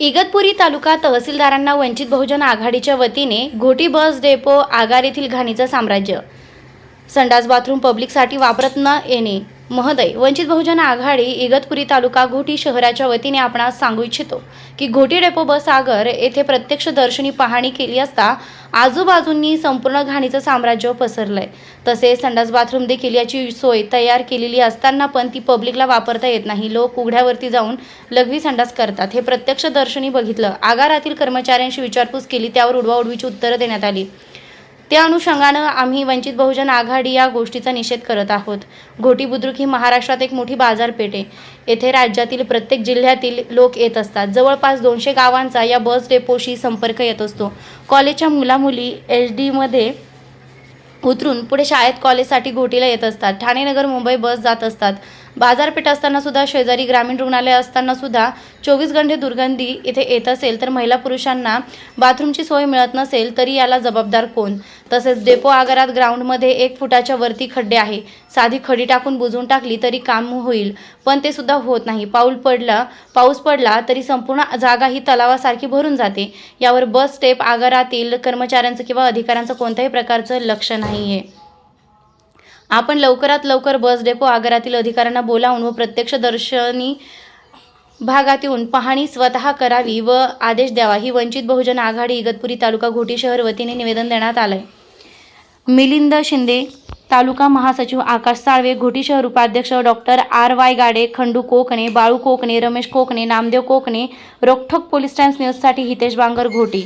इगतपुरी तालुका तहसीलदारांना वंचित बहुजन आघाडीच्या वतीने घोटी बस डेपो आगार येथील घाणीचं साम्राज्य. संडास बाथरूम पब्लिकसाठी वापरत न येणे. महोदय वंचित बहुजन आघाडी इगतपुरी तालुका घोटी शहराच्या वतीने आपणास सांगू इच्छितो की घोटी डेपो बस आगर येथे प्रत्यक्ष दर्शनी पाहणी केली असता आजूबाजूंनी संपूर्ण घाणीचं साम्राज्य पसरलंय. तसेच संडास बाथरूम देखील याची सोय तयार केलेली असताना पण ती पब्लिकला वापरता येत नाही. लोक उघड्यावरती जाऊन लघवी संडास करतात. हे प्रत्यक्ष दर्शनी बघितलं. आगारातील कर्मचाऱ्यांशी विचारपूस केली त्यावर उडवाउडवीची उत्तरं देण्यात आली. त्या अनुषंगानं आम्ही वंचित बहुजन आघाडी या गोष्टीचा निषेध करत आहोत. घोटी बुद्रुक ही महाराष्ट्रात एक मोठी बाजारपेठ आहे. येथे राज्यातील प्रत्येक जिल्ह्यातील लोक येत असतात. जवळपास दोनशे गावांचा या बस डेपोशी संपर्क येत असतो. कॉलेजच्या मुलामुली एच डीमध्ये उतरून पुढे शाळेत कॉलेजसाठी घोटीला येत असतात. ठाणे नगर मुंबई बस जात असतात. बाजारपेठ असताना सुद्धा शेजारी ग्रामीण रुग्णालय असताना सुद्धा चोवीस घंटे दुर्गंधी इथे येत असेल तर महिला पुरुषांना बाथरूमची सोय मिळत नसेल तरी याला जबाबदार कोण? तसेच डेपो आगारात ग्राउंडमध्ये एक फुटाच्या वरती खड्डे आहे. साधी खडी टाकून बुजून टाकली तरी काम होईल पण ते सुद्धा होत नाही. पाऊल पडला पाऊस पडला तरी संपूर्ण जागा ही तलावासारखी भरून जाते. यावर बस स्टेप आगारातील कर्मचाऱ्यांचं किंवा अधिकाऱ्यांचं कोणत्याही प्रकारचं लक्ष नाही आहे आपण लवकरात लवकर बस डेपो आगारातील अधिकाऱ्यांना बोलावून व प्रत्यक्ष दर्शनी भागात येऊन पाहणी स्वतः करावी व आदेश द्यावा. ही वंचित बहुजन आघाडी इगतपुरी तालुका घोटी शहर वतीने निवेदन देण्यात आलंय. मिलिंद शिंदे तालुका महासचिव आकाश साळवे घोटी शहर उपाध्यक्ष doctor R Y Gade Khandu Kokane Balu Kokane Ramesh Kokane Namdev Kokane Rokhthok police times न्यूजसाठी हितेश बांगर घोटी.